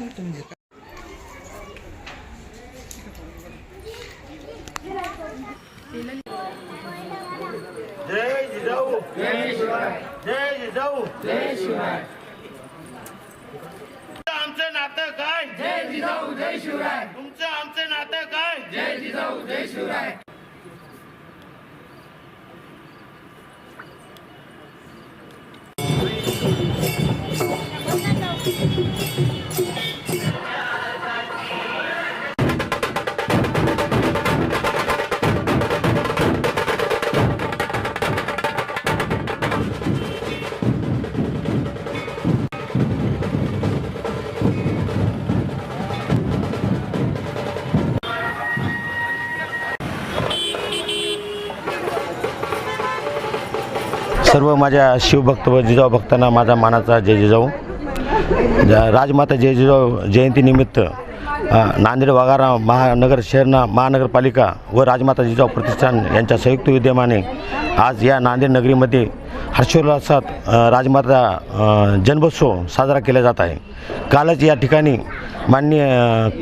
जय जिजाऊ जय शिवाय जय जिजाऊ जय शिवाय आमचं नातं काय जय जिजाऊ जय शिवराय तुमचं आमचं नातं काय जय जिजाऊ जय शिवराय सर्व माझ्या शिवभक्त व जिजाऊ भक्तांना माझा मानाचा जय जिजाऊ राजमाता जय जिजाऊ जयंतीनिमित्त नांदेड वाघारा महानगर शहरना महानगरपालिका व राजमाता जिजाऊ प्रतिष्ठान यांच्या संयुक्त विद्यमाने आज या नांदेड नगरीमध्ये हर्षोल्लासात राजमाता जन्मोत्सव साजरा केला जात आहे. कालच या ठिकाणी माननीय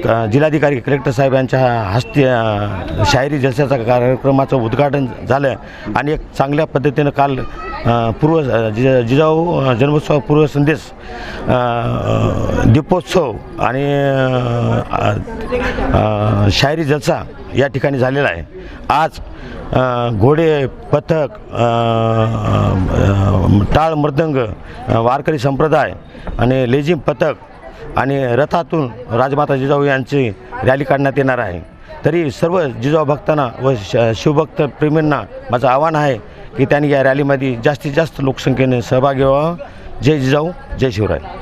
क- जिल्हाधिकारी कलेक्टर साहेब यांच्या हस्ते शायरी जलसाचा कार्यक्रमाचं उद्घाटन झालं आणि एक चांगल्या पद्धतीनं काल पूर्व अ, जिजाऊ जन्मोत्सव पूर्व संदेश दीपोत्सव आणि शायरी जलसा या ठिकाणी झालेला आहे. आज घोडे पथक टाळ मृदंग वारकरी संप्रदाय आणि लेझिम पथक आणि रथातून राजमाता जिजाऊ यांची रॅली काढण्यात येणार आहे. तरी सर्व जिजाऊ भक्तांना व श शिवभक्त प्रेमींना माझं आव्हान आहे की त्यांनी या रॅलीमध्ये जास्तीत जास्त लोकसंख्येने सहभागी व्हावं. जय जिजाऊ जय शिवराय.